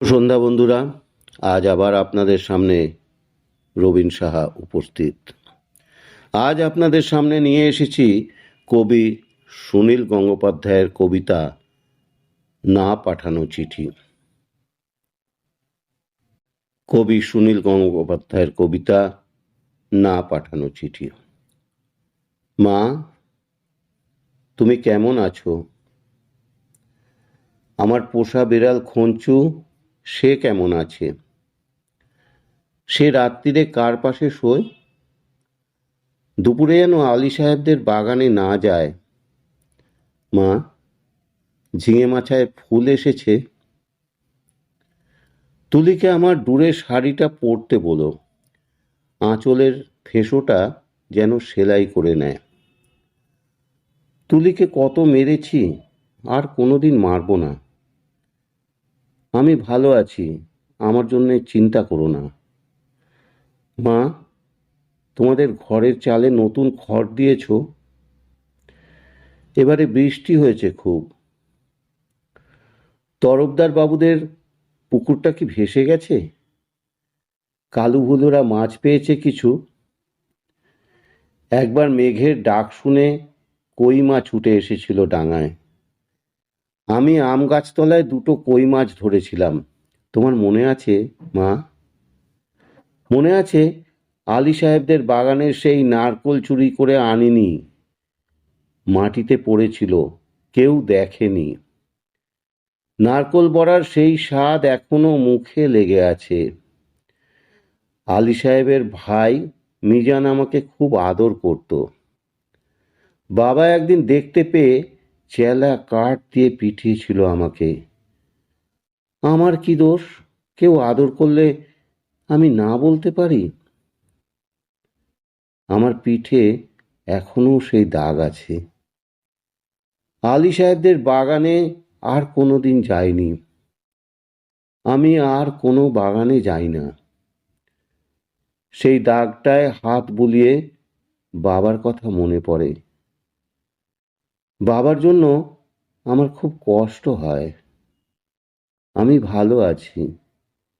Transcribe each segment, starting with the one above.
সন্ধ্যা বন্ধুরা, আজ আবার আপনাদের সামনে রবীন সাহা উপস্থিত। আজ আপনাদের সামনে নিয়ে এসেছি কবি সুনীল গঙ্গোপাধ্যায়ের কবিতা না পাঠানো চিঠি। কবি সুনীল গঙ্গোপাধ্যায়ের কবিতা না পাঠানো চিঠি। মা, তুমি কেমন আছো? আমার পোষা বিড়াল খঞ্চু সে কেমন আছে? সে রাত্রিরে কার পাশে শোয়? দুপুরে যেন আলী সাহেবদের বাগানে না যায়। মা, ঝিঙে মাছায় ফুল এসেছে। তুলিকে আমার দূরে শাড়িটা পরতে বলো। আঁচলের ফেঁসোটা যেন সেলাই করে নেয়। তুলিকে কত মেরেছি, আর কোনোদিন মারবো না। আমি ভালো আছি, আমার জন্য চিন্তা করো না। মা, তোমাদের ঘরের চালে নতুন খড় দিয়েছ? এবারে বৃষ্টি হয়েছে খুব। তরফদার বাবুদের পুকুরটা কি ভেসে গেছে? কালু ভুলোরা মাছ পেয়েছে কিছু? একবার মেঘের ডাক শুনে কই মাছ উঠে এসেছিল ডাঙায়। আমি আম গাছতলায় দুটো কই মাছ ধরেছিলাম। তোমার মনে আছে, মা? মনে আছে, আলী সাহেবদের বাগানের সেই নারকোল চুরি করে আনিনি। মাটিতে পড়েছিল, কেউ দেখেনি। নারকোল বড়ার সেই স্বাদ এখনও মুখে লেগে আছে। আলী সাহেবের ভাই মিজান আমাকে খুব আদর করত। বাবা একদিন দেখতে পেয়ে চেলা কাঠ দিয়ে পিটিয়েছিল আমাকে। আমার কি দোষ? কেউ আদর করলে আমি না বলতে পারি? আমার পিঠে এখনও সেই দাগ আছে। আলী সাহেবদের বাগানে আর কোনোদিন যাইনি। আমি আর কোনো বাগানে যাই না। সেই দাগটায় হাত বুলিয়ে বাবার কথা মনে পড়ে। বাবার জন্য আমার খুব কষ্ট হয়। আমি ভালো আছি,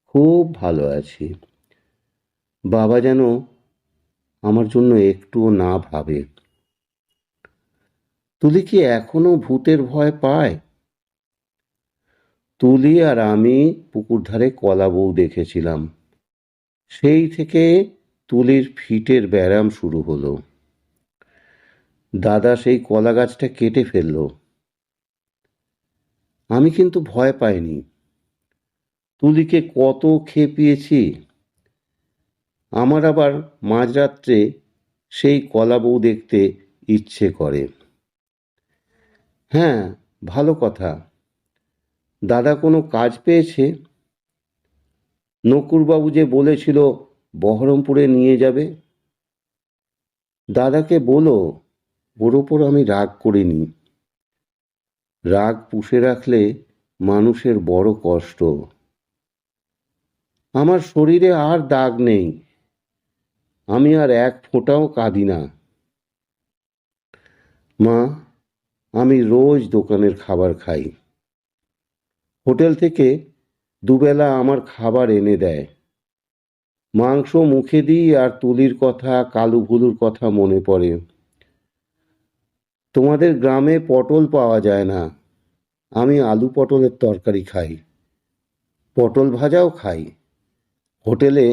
খুব ভালো আছি। বাবা যেন আমার জন্য একটুও না ভাবে। তুলি কি এখনও ভূতের ভয় পায়? তুলি আর আমি পুকুর ধারে কলা বউ দেখেছিলাম। সেই থেকে তুলির ফিটের ব্যায়াম শুরু হলো। দাদা সেই কলা গাছটা কেটে ফেলল। আমি কিন্তু ভয় পাইনি। তুলিকে কত খেয়ে খেপিয়েছি। আমার আবার মাঝরাত্রে সেই কলা বউ দেখতে ইচ্ছে করে। হ্যাঁ ভালো কথা। দাদা কোনো কাজ পেয়েছে? নকুরবাবু যে বলেছিল বহরমপুরে নিয়ে যাবে। দাদাকে বলো। ওর ওপর আমি রাগ করিনি। রাগ পুষে রাখলে মানুষের বড় কষ্ট। আমার শরীরে আর দাগ নেই। আমি আর এক ফোঁটাও কাঁদি না। মা, আমি রোজ দোকানের খাবার খাই। হোটেল থেকে দুবেলা আমার খাবার এনে দেয়। মাংস মুখে দিই আর তুলির কথা, কালু ভুলুর কথা মনে পড়ে। তোমাদের গ্রামে পটল পাওয়া যায় না। আমি আলু পটলের তরকারি খাই, পটল ভাজাও খাই। হোটেলে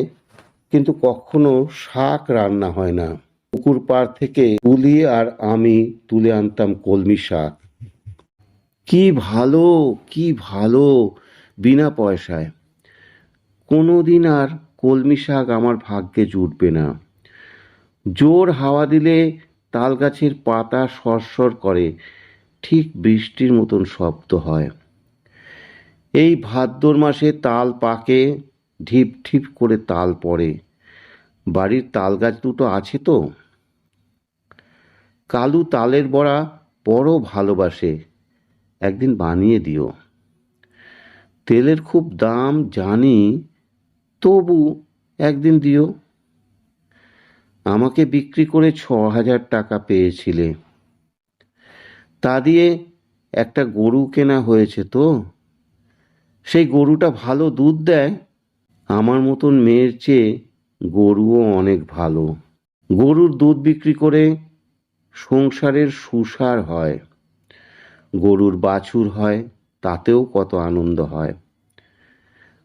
কিন্তু কখনো শাক রান্না হয় না। পুকুর পাড় থেকে তুলি আর আমি তুলে আনতাম কলমি শাক। কি ভালো কি ভালো, বিনা পয়সায়। কোনো দিন আর কলমি শাক আমার ভাগ্যে জুটবে না। জোর হাওয়া দিলে তাল গাছের পাতা সরসর করে, ঠিক বৃষ্টির মতন শব্দ হয়। এই ভাদ্র মাসে তাল পাকে, ঢিপ ঢিপ করে তাল পড়ে। বাড়ির তাল গাছ দুটো আছে তো? কালু তালের বড়া বড় ভালোবাসে, একদিন বানিয়ে দিও। তেলের খুব দাম জানি, তবু একদিন দিও। আমাকে বিক্রি করে ছ হাজার টাকা পেয়েছিলে। তা দিয়ে একটা গরু কেনা হয়েছে তো? সেই গরুটা ভালো দুধ দেয়? আমার মতন মেয়ের চেয়ে গরুও অনেক ভালো। গরুর দুধ বিক্রি করে সংসারের সুসার হয়। গরুর বাছুর হয়, তাতেও কত আনন্দ হয়।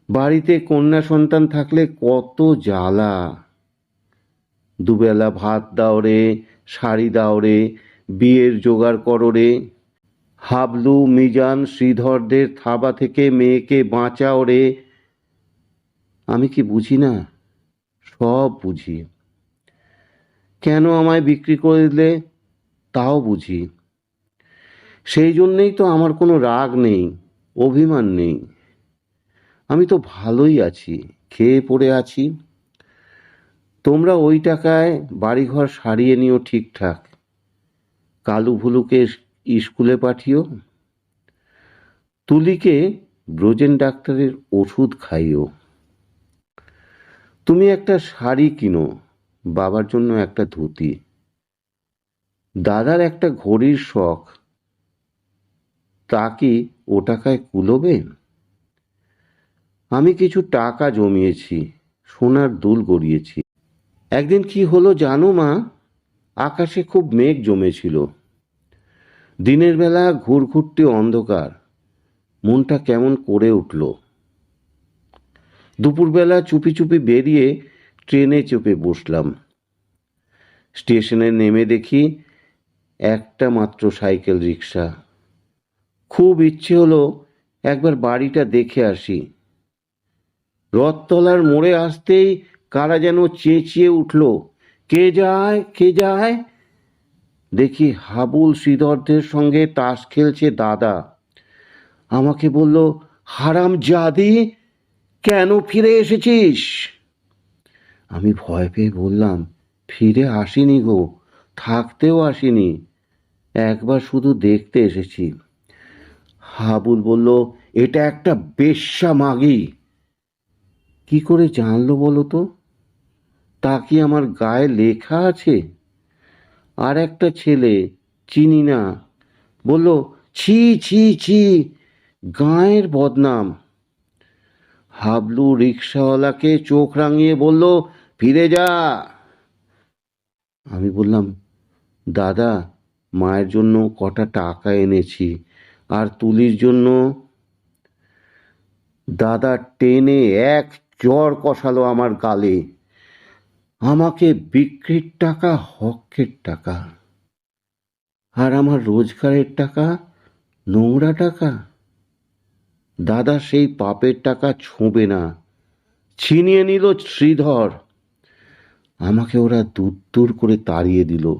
বাড়িতে কন্যা সন্তান থাকলে কত জ্বালা। দুবেলা ভাত দাও রে, শাড়ি দাও রে, বিয়ের জোগাড় করো রে। হাবলু, মিজান, শ্রীধরদের থাবা থেকে মেয়েকে বাঁচাও রে। আমি কি বুঝি না? সব বুঝি। কেন আমায় বিক্রি করে দিলে তাও বুঝি। সেই জন্যেই তো আমার কোনো রাগ নেই, অভিমান নেই। আমি তো ভালোই আছি, খেয়ে পড়ে আছি। তোমরা ওই টাকায় বাড়িঘর সারিয়ে নিও ঠিকঠাক। কালু ভুলুকে স্কুলে পাঠিও। তুলিকে ব্রোজেন ডাক্তারের ওষুধ খাইও। তুমি একটা শাড়ি কিনো, বাবার জন্য একটা ধুতি। দাদার একটা ঘড়ির শখ। তা কি ও টাকায় কুলোবে? আমি কিছু টাকা জমিয়েছি, সোনার দুল গড়িয়েছি। একদিন কি হলো জানো মা? আকাশে খুব মেঘ জমেছিল। দিনের বেলা ঘুরঘুরটি অন্ধকার। মনটা কেমন করে উঠল। দুপুরবেলা চুপি চুপি বেরিয়ে ট্রেনে চেপে বসলাম। স্টেশনে নেমে দেখি একটা মাত্র সাইকেল রিক্সা খুব ইচ্ছে হলো একবার বাড়িটা দেখে আসি। রথতলার মোড়ে আসতেই কারা যেন চেঁচিয়ে উঠল, কে যায় কে যায়? দেখি হাবুল শ্রীধরদের সঙ্গে তাস খেলছে দাদা। আমাকে বলল, হারাম জাদি, কেন ফিরে এসেছিস? আমি ভয় পেয়ে বললাম, ফিরে আসিনি গো, থাকতেও আসিনি, একবার শুধু দেখতে এসেছি। হাবুল বলল, এটা একটা বেশ্যা মাগি। কি করে জানলো বলো তো? তা কি আমার গায়ে লেখা আছে? আর একটা ছেলে, চিনি না, বলল, ছি ছি ছি, গায়ের বদনাম। হাবলু রিক্সাওয়ালাকে চোখ রাঙিয়ে বলল, ফিরে যা। আমি বললাম, দাদা, মায়ের জন্য কটা টাকা এনেছি, আর তুলির জন্য? দাদা টেনে এক জ্বর কষালো আমার গালে। আমাকে বিক্রির টাকা, হকের টাকা। আর আমার রোজগারের টাকা, নোংরা টাকা। দাদা সেই পাপের টাকা ছোঁবে না। ছিনিয়ে নিল শ্রীধর। আমাকে ওরা দূর দূর করে তাড়িয়ে দিল।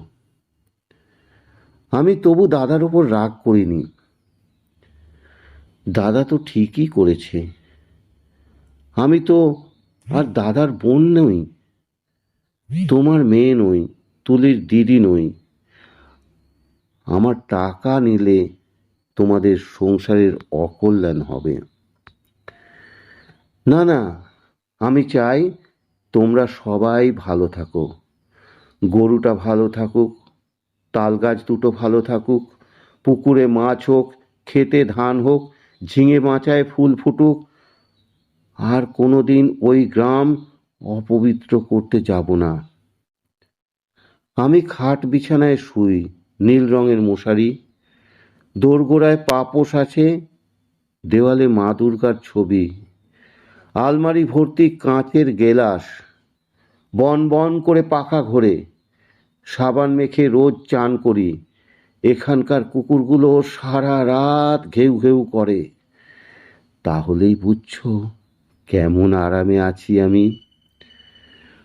আমি তবু দাদার ওপর রাগ করিনি। দাদা তো ঠিকই করেছে। আমি তো আর দাদার বোন নই। তোমার মেয়ে নই, তুলির দিদি নই। আমার টাকা নিলে তোমাদের সংসারের অকল্যাণ হবে। না না, আমি চাই তোমরা সবাই ভালো থাকো। গরুটা ভালো থাকুক, তাল গাছ দুটো ভালো থাকুক, পুকুরে মাছ হোক খেতে ধান হোক, ঝিঙে মাচায় ফুল ফুটুক। আর কোনো দিন ওই গ্রাম অপবিত্র করতে যাব না। আমি খাট বিছানায় শুই, নীল রঙের মশারি। দোরগোড়ায় পাপোশ আছে, দেওয়ালে মা দুর্গার ছবি। আলমারি ভর্তি কাঁচের গেলাস, বন বন করে পাখা ঘোরে। সাবান মেখে রোজ চান করি, এখানকার কুকুরগুলো সারা রাত ঘেউ ঘেউ করে। তাহলেই বুঝছ কেমন আরামে আছি আমি।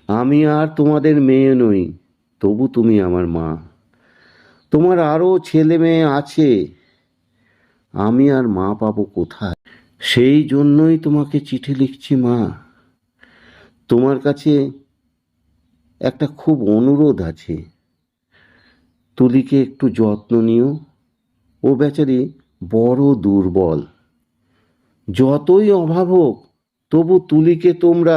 আমি আর তোমাদের মেয়ে নই, তবু তুমি আমার মা। তোমার আরও ছেলে মেয়ে আছে, আমি আর মা পাবো কোথায়? সেই জন্যই তোমাকে চিঠি লিখছি মা। তোমার কাছে একটা খুব অনুরোধ আছে। তুলিকে একটু যত্ন নিও। ও বেচারি বড় দুর্বল। যতই অভাব হোক, তবু তুলিকে তোমরা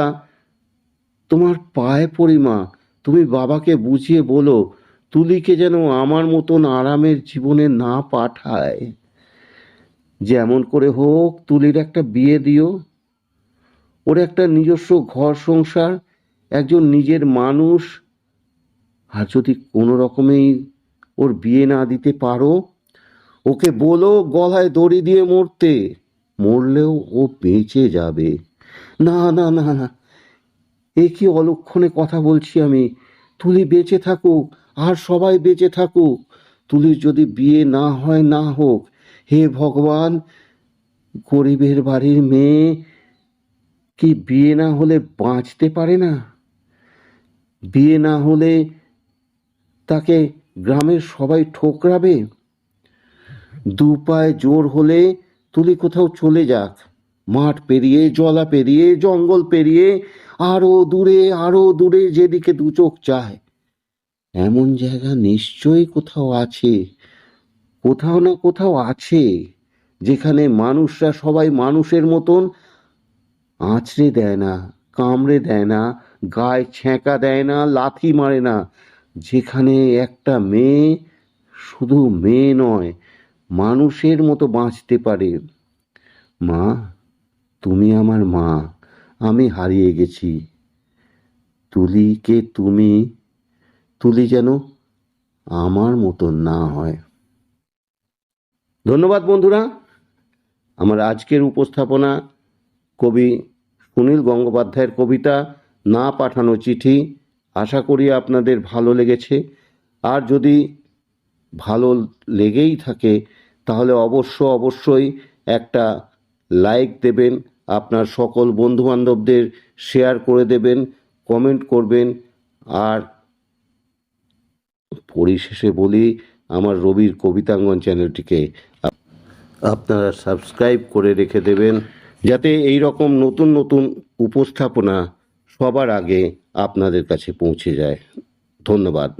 তোমার পায়ে পড়ি মা। তুমি বাবাকে বুঝিয়ে বলো, তুলিকে যেন আমার মতন আরামের জীবনে না পাঠায়। যেমন করে হোক, তুলির একটা বিয়ে দিও। ওর একটা নিজস্ব ঘর সংসার, একজন নিজের মানুষ। আর যদি কোনো রকমেই ওর বিয়ে না দিতে পারো, ওকে বলো গলায় দড়ি দিয়ে মরতে। মরলেও ও বেঁচে যাবে। না না না না এ কি অলক্ষণে কথা বলছি আমি? তুলি বেঁচে থাকুক, আর সবাই বেঁচে থাকুক। তুলির যদি বিয়ে না হয়, না হোক। হে ভগবান, গরিবের বাড়ির মেয়ে কি বিয়ে না হলে বাঁচতে পারে না? বিয়ে না হলে তাকে গ্রামের সবাই ঠোকরাবে। দু পায়ে জোর হলে তুলি কোথাও চলে যাক। মাঠ পেরিয়ে, জলা পেরিয়ে, জঙ্গল পেরিয়ে আরও দূরে আরও দূরে যেদিকে দু চোখ চায় এমন জায়গা নিশ্চয়ই কোথাও আছে, কোথাও না কোথাও আছে, যেখানে মানুষরা সবাই মানুষের মতন আঁচড়ে দেয় না, কামড়ে দেয় না, গায়ে ছ্যাঁকা দেয় না, লাথি মারে না। যেখানে একটা মেয়ে শুধু মেয়ে নয়, মানুষের মতো বাঁচতে পারে। মা, তুমি আমার মা। আমি হারিয়ে গেছি। তুলিকে তুমি? তুলি যেন আমার মতন না হয়। ধন্যবাদ বন্ধুরা। আমার আজকের উপস্থাপনা কবি সুনীল গঙ্গোপাধ্যায়ের কবিতা না পাঠানো চিঠি। আশা করি আপনাদের ভালো লেগেছে। আর যদি ভালো লেগেই থাকে, তাহলে অবশ্য অবশ্যই একটা লাইক দেবেন আপনার সকল বন্ধুবান্ধবদের শেয়ার করে দেবেন কমেন্ট করবেন, আর পরিশেষে বলি, আমার রবির কবিতাঙ্গন চ্যানেলটিকে আপনারা সাবস্ক্রাইব করে রেখে দেবেন, যাতে এই রকম নতুন নতুন উপস্থাপনা সবার আগে আপনাদের কাছে পৌঁছে যায়। ধন্যবাদ।